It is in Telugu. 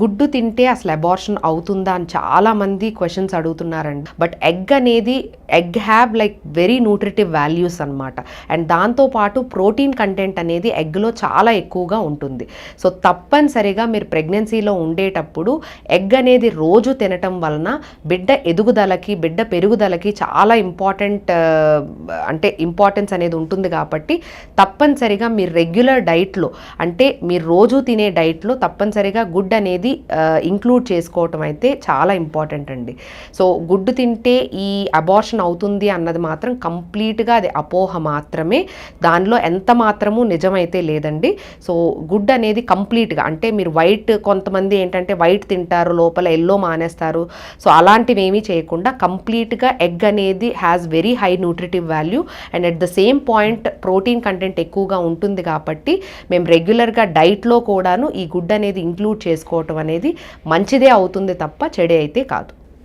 గుడ్డు తింటే అసలు అబార్షన్ అవుతుందా అని చాలామంది క్వశ్చన్స్ అడుగుతున్నారండి. బట్ ఎగ్ అనేది egg have like very nutritive values అనమాట అండ్ దాంతోపాటు ప్రోటీన్ కంటెంట్ అనేది ఎగ్లో చాలా ఎక్కువగా ఉంటుంది. సో తప్పనిసరిగా మీరు ప్రెగ్నెన్సీలో ఉండేటప్పుడు ఎగ్ అనేది రోజు తినటం వలన బిడ్డ ఎదుగుదలకి బిడ్డ పెరుగుదలకి చాలా ఇంపార్టెంట్ uh, అంటే ఇంపార్టెన్స్ అనేది ఉంటుంది కాబట్టి తప్పనిసరిగా మీరు రెగ్యులర్ డైట్లో అంటే మీరు రోజు తినే డైట్లో తప్పనిసరిగా గుడ్ అనేది అనేది ఇంక్లూడ్ చేసుకోవటం అయితే చాలా ఇంపార్టెంట్ అండి. సో గుడ్డు తింటే ఈ అబార్షన్ అవుతుంది అన్నది మాత్రం కంప్లీట్గా అది అపోహ మాత్రమే. దానిలో ఎంత మాత్రము నిజమైతే లేదండి. సో గుడ్ అనేది కంప్లీట్గా అంటే మీరు వైట్ కొంతమంది ఏంటంటే వైట్ తింటారు లోపల ఎల్లో మానేస్తారు. సో అలాంటివి ఏమీ చేయకుండా కంప్లీట్గా ఎగ్ అనేది has very high nutritive value and at the same point protein content ఎక్కువగా ఉంటుంది కాబట్టి మేము రెగ్యులర్గా డైట్లో కూడాను ఈ గుడ్ అనేది ఇంక్లూడ్ చేసుకోవడం చేసుకోవటం అనేది మంచిదే అవుతుంది తప్ప చెడే అయితే కాదు.